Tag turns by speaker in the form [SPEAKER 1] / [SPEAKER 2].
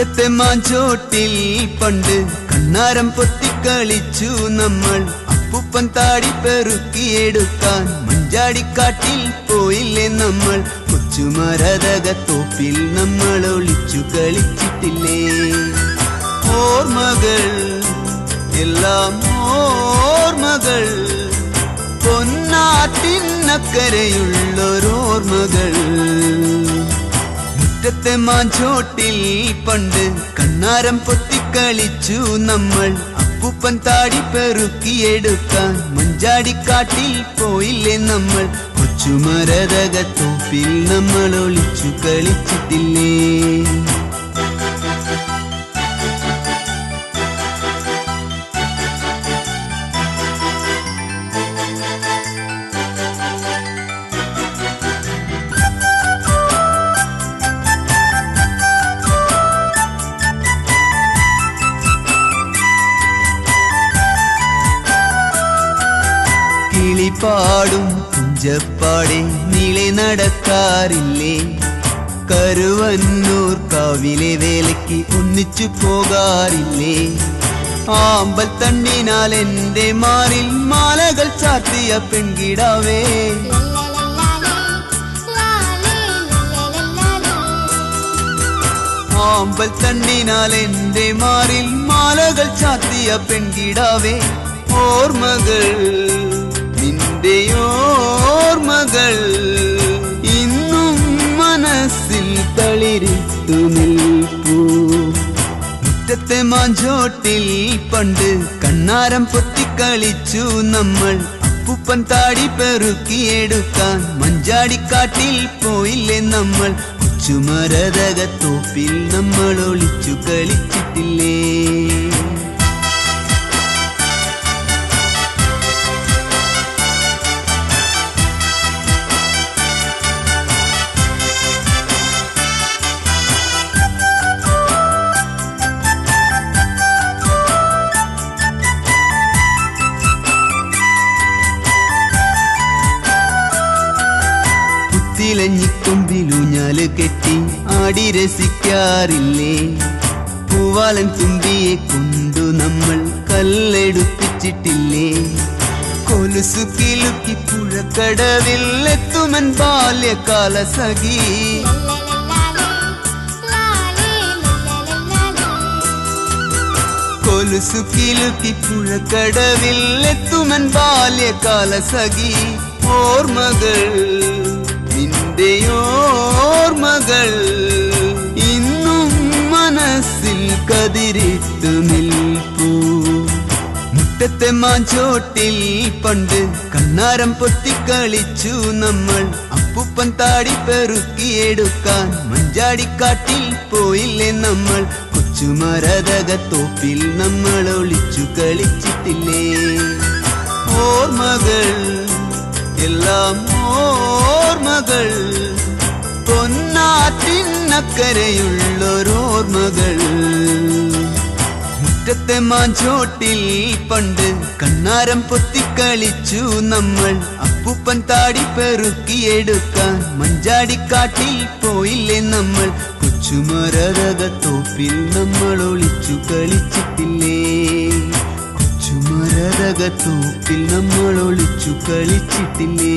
[SPEAKER 1] മുറ്റത്തെ മാഞ്ചോട്ടിൽ പണ്ട് കണ്ണാരം പൊത്തിക്കളിച്ചു നമ്മൾ. അപ്പുപ്പൻ താടി പെറുക്കിയെടുക്കാൻ മഞ്ചാടിക്കാട്ടിൽ പോയില്ലേ നമ്മൾ. കൊച്ചുമരതകത്തോപ്പിൽ നമ്മൾ ഒളിച്ചു കളിച്ചിട്ടില്ലേ? ഓർമ്മകൾ എല്ലാം ഓർമ്മകൾ. പൊന്നാട്ടിനക്കരയുള്ളൊരോർമ്മകൾ മുറ്റത്തെ മാഞ്ചോട്ടിൽ പണ്ട് കണ്ണാരം പൊത്തിക്കളിച്ചു നമ്മൾ. അപ്പൂപ്പൻ താടി പെറുക്കിയെടുക്കാൻ മഞ്ചാടിക്കാട്ടിൽ പോയില്ലേ നമ്മൾ. കൊച്ചുമരതകത്തോപ്പിൽ നമ്മൾ ഒളിച്ചു കളിച്ചിട്ടില്ലേ? കിളിപ്പാടും കുഞ്ചപ്പാടെ നിളെ നടക്കാറില്ലേ? കരുവന്നൂർ കാവിലെ വേലയ്ക്ക് ഒന്നിച്ചു പോകാറില്ലേ? ആമ്പൽ തണ്ണിനാൽ എന്റെ മാറിൽ മാലകൾ ചാത്തിയ പെൺകിടാവേ. ആമ്പൽ തണ്ണിനാൽ എന്റെ മാറിൽ മാലകൾ ചാത്തിയ പെൺകിടാവേ. ഓർമ്മകൾ നിന്റെ ഓർമ്മകൾ ഇന്നും മനസ്സിൽ തളിരിട്ടു നിൽപ്പൂ. മുറ്റത്തെ മാഞ്ചോട്ടിൽ പണ്ട് കണ്ണാരം പൊത്തിക്കളിച്ചു നമ്മൾ. ഉപ്പൻ താടി പെറുക്കിയെടുക്കാൻ മഞ്ചാടിക്കാട്ടിൽ പോയില്ലേ നമ്മൾ. കൊച്ചുമരതകത്തോപ്പിൽ നമ്മൾ ഒളിച്ചു കളിച്ചിട്ടില്ലേ? കുത്തിലഞ്ഞിക്കൊമ്പിലൂഞ്ഞാൽ കെട്ടി ആടി രസിക്കാറില്ലേ? പൂവാലൻ തുമ്പിയെ കൊണ്ടു നമ്മൾ കല്ലെടുപ്പിച്ചിട്ടില്ലേ? കൊലുസു കിലുക്കി പുഴക്കടവില്ലെത്തുമൻ ബാല്യകാല സഖി. കൊലുസു കിലുക്കി പുഴക്കടവിൽ എത്തുമൻ ബാല്യകാല സഖി. ഓർമ്മകൾ മുറ്റത്തെ മാഞ്ചോട്ടിൽ പണ്ട് കണ്ണാരം പൊത്തിക്കളിച്ചു നമ്മൾ. അപ്പുപ്പൻ താടി പെറുക്കിയെടുക്കാൻ മഞ്ചാടിക്കാട്ടിൽ പോയില്ലേ നമ്മൾ. കൊച്ചുമരതകത്തോപ്പിൽ നമ്മൾ ഒളിച്ചു കളിച്ചിട്ടില്ലേ. ഓർമ്മകൾ എല്ലാം ഓർമ്മകൾ. പൊന്നാറ്റിനക്കരയുള്ളൊരോർമ്മകൾ മുറ്റത്തെ മാഞ്ചോട്ടിൽ പണ്ട് കണ്ണാരം പൊത്തിക്കളിച്ചു നമ്മൾ. അപ്പൂപ്പൻ താടി പെറുക്കിയെടുക്കാൻ മഞ്ചാടിക്കാട്ടിൽ പോയില്ലേ നമ്മൾ. കൊച്ചുമരതകത്തോപ്പിൽ നമ്മൾ ഒളിച്ചു കളിച്ചിട്ടില്ലേ? കൊച്ചുമരതകത്തോപ്പിൽ നമ്മൾ ഒളിച്ചു കളിച്ചിട്ടില്ലേ?